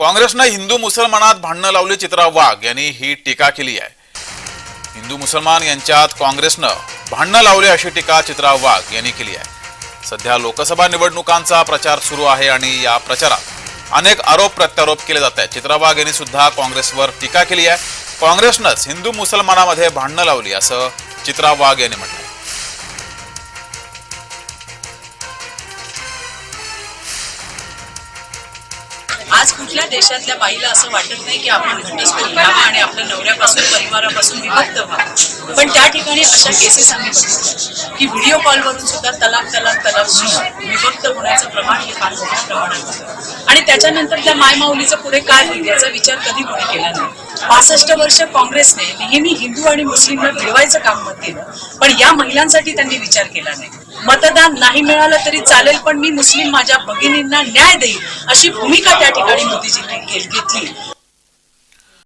काँग्रेसनं हिंदू मुसलमानात भांडणं लावली चित्रा वाघ यांनी ही टीका केली आहे. हिंदू मुसलमान यांच्यात काँग्रेसनं भांडणं लावली अशी टीका चित्रा वाघ यांनी केली आहे. सध्या लोकसभा निवडणुकांचा प्रचार सुरू आहे आणि या प्रचारात अनेक आरोप प्रत्यारोप केले जात आहेत. चित्रा वाघ यांनी सुद्धा काँग्रेसवर टीका केली आहे. काँग्रेसनंच हिंदू मुसलमानामध्ये भांडणं लावली असं चित्रा वाघ यांनी म्हटलं आज कुठल्या देशातल्या बाईला असं वाटत नाही की आपण घटस्फोट घ्यावा आणि आपल्या नवऱ्यापासून परिवारापासून विभक्त व्हावं? पण त्या ठिकाणी अशा केसेस आम्ही बघतो की व्हिडिओ कॉलवरून सुद्धा तलाक तलाक तलाक विभक्त होण्याचं प्रमाण हे फार मोठ्या प्रमाणात होतं आणि त्याच्यानंतर त्या मायमाऊलीचं पुढे काय होईल याचा विचार कधी कोणी केला नाही. पासष्ट वर्ष काँग्रेसने नेहमी हिंदू आणि मुस्लिमला भिडवायचं काम मत केलं पण या महिलांसाठी त्यांनी विचार केला नाही. मतदान नाही मिळालं तरी चालेल पण मी मुस्लिम माझ्या भगिनींना न्याय देईल अशी भूमिका त्या ठिकाणी मोदीजींनी घेतली.